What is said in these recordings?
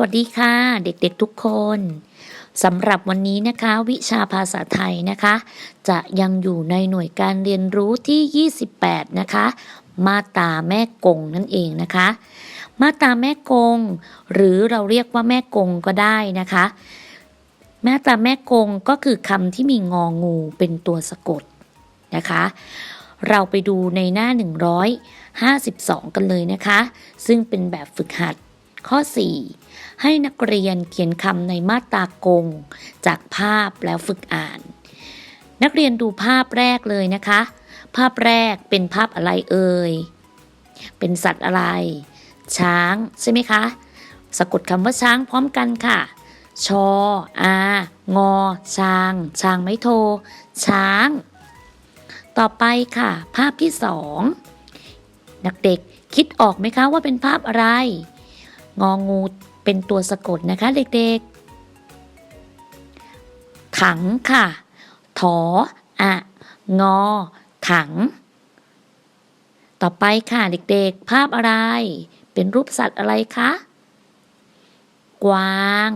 วัสดีค่ะ เด็กๆทุกคนสำหรับวันนี้นะคะ วิชาภาษาไทยนะคะ จะยังอยู่ในหน่วยการเรียนรู้ที่ 28 นะคะ มาตาแม่กงนั่นเองนะคะ มาตาแม่กง หรือเราเรียกว่าแม่กงก็ได้นะคะม่ตาแม่กงก็คือคำที่มีงองูเป็นตัวสะกดนะคะ เราไปดูในหน้า 152 กันเลยนะคะ ซึ่งเป็นแบบฝึกหัด ข้อ 4 ให้นักเรียนเขียนคำในมาตรากง จากภาพแล้วฝึกอ่าน นักเรียนดูภาพแรกเลยนะคะ ภาพแรกเป็นภาพอะไรเอ่ย เป็นสัตว์อะไร ช้างใช่ไหมคะ สะกดคำว่าช้างพร้อมกันค่ะ ชออางอ ช้าง ช้างไม่โท ช้าง ต่อไปค่ะ ภาพที่สองนักเด็กคิดออกไหมคะว่าเป็นภาพอะไร งองูเป็นตัวสะกดนะคะเด็กๆ ถังค่ะ ถออะงอ ถัง ต่อไปค่ะเด็กๆ ภาพอะไร เป็นรูปสัตว์อะไรคะ กวาง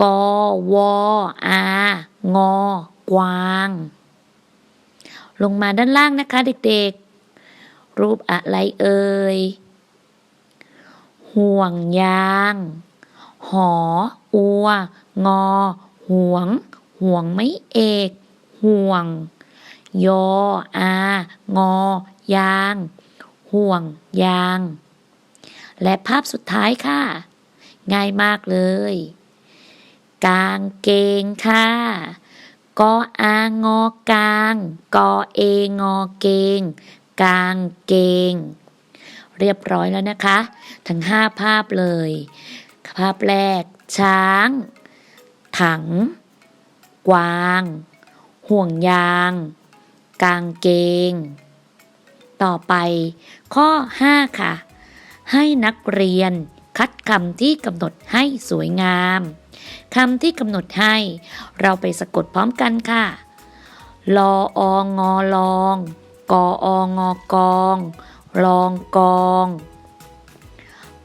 กอวออางอ กวาง ลงมาด้านล่างนะคะเด็กๆ รูปอะไรเอ่ย ห่วงยาง หอ อัว งอ ห่วง ห่วงไม่เอก ห่วง ยอ อา งอ ยาง ห่วงยาง และภาพสุดท้ายค่ะ ง่ายมากเลย กางเกงค่ะกออางอกาง กอเองอเกง กางเกง เรียบร้อยแล้วนะคะ ทั้งห้าภาพเลย ภาพแรก ช้าง ถัง กวาง ห่วงยาง กางเกง ต่อไป ข้อ 5 ค่ะ ให้นักเรียนคัดคำที่กำหนดให้สวยงามคำที่กำหนดให้ เราไปสะกดพร้อมกันค่ะ ลอองอลอง กอองอกอง ลองกอง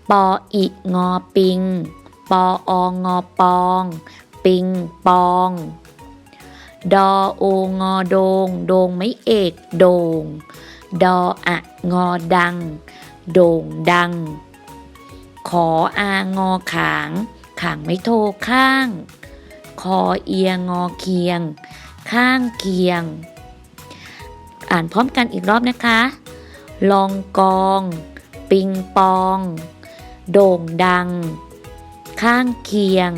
ปออิงอปิง ปอองอปอง ปิงปอง ดอโองอโดง โดงไม่เอกโดง ดออะงอดัง โด่งดัง ขออางอขาง ขางไม่โทข้าง คอเอียงอเคียง ข้างเคียง อ่านพร้อมกันอีกรอบนะคะ ลองกอง ปิงปอง โด่งดัง ข้างเคียง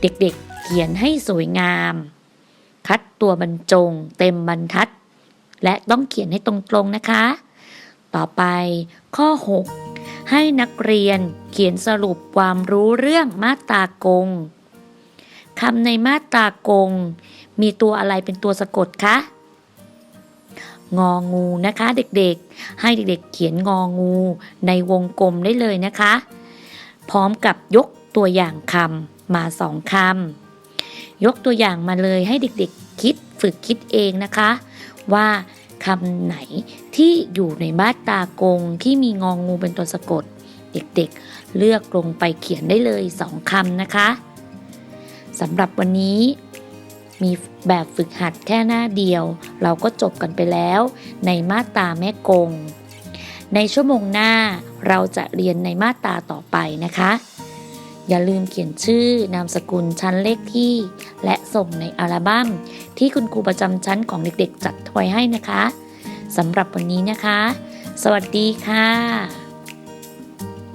เด็กๆเขียนให้สวยงาม คัดตัวบรรจงเต็มบรรทัด และต้องเขียนให้ตรงๆนะคะ ต่อไปข้อ 6 ให้นักเรียนเขียนสรุปความรู้เรื่องมาตากงคำในมาตากง มีตัวอะไรเป็นตัวสะกดคะ งองูนะคะ เด็กๆ ให้เด็กๆเขียนงองูในวงกลมได้เลยนะคะ พร้อมกับยกตัวอย่างคำมาสองคำยกตัวอย่างมาเลยให้เด็กๆคิดฝึกคิดเองนะคะ ว่าคำไหนที่อยู่ในมาตรากงที่มีงองูเป็นตัวสะกด เด็กๆ เลือกลงไปเขียนได้เลยสองคำนะคะสำหรับวันนี้ มีแบบฝึกหัดแค่หน้าเดียว เราก็จบกันไปแล้ว ในมาตราแม่กง ในชั่วโมงหน้าเราจะเรียนในมาตราต่อไปนะคะ อย่าลืมเขียนชื่อนามสกุลชั้นเลขที่ และส่งในอัลบั้มที่คุณครูประจำชั้นของเด็กๆ จัดไว้ให้นะคะสำหรับวันนี้นะคะ สวัสดีค่ะ